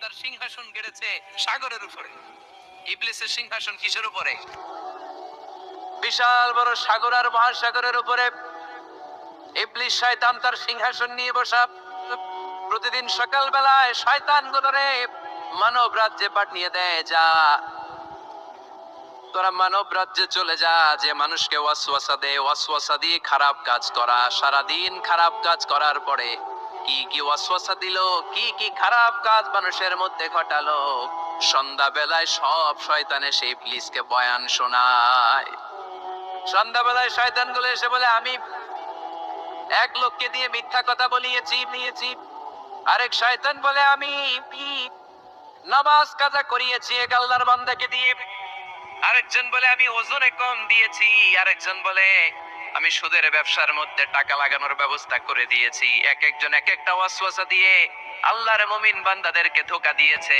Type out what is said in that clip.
তার সিংহাসন গেড়েছে সাগরের উপরে। ইবলিসের সিংহাসন কিসের উপরে? বিশাল বড় সাগর আর মহাসাগরের উপরে। ইবলিস শয়তান তার সিংহাসন নিয়ে বসা। প্রতিদিন সকাল বেলায় শয়তান গুলোরে মানব রাজ্যে পাঠিয়ে দেয়, যা। তোরা মানব রাজ্যে চলে যা, যে মানুষকে ওয়াসওয়াসা দে। ওয়াসওয়াসা দিয়ে খারাপ কাজ করা, সারাদিন খারাপ কাজ করার পরে। কি কি ওয়াসওয়াসা দিল, কি কি খারাপ কাজ মানুষের মধ্যে ঘটালো। সন্ধ্যা বেলায় সব শয়তানে সেই ইবলিসকে বয়ান শোনায়। সন্ধ্যাবেলায় শয়তানগুলো এসে বলে, আমি এক লোককে দিয়ে মিথ্যা কথা বলিয়েছি, নিয়েছি। আরেক শয়তান বলে, আমি নামাজ কাজা করিয়েছি, এক আল্লাহর বান্দাকে দিয়ে। আরেকজন বলে, আমি ওজনে কম দিয়েছি। আরেকজন বলে আমি সুদের ব্যবসার মধ্যে টাকা লাগানোর ব্যবস্থা করে দিয়েছি। এক একজন এক একটা ওয়াসওয়াসা দিয়ে আল্লাহর মুমিন বান্দাদেরকে ধোকা দিয়েছে।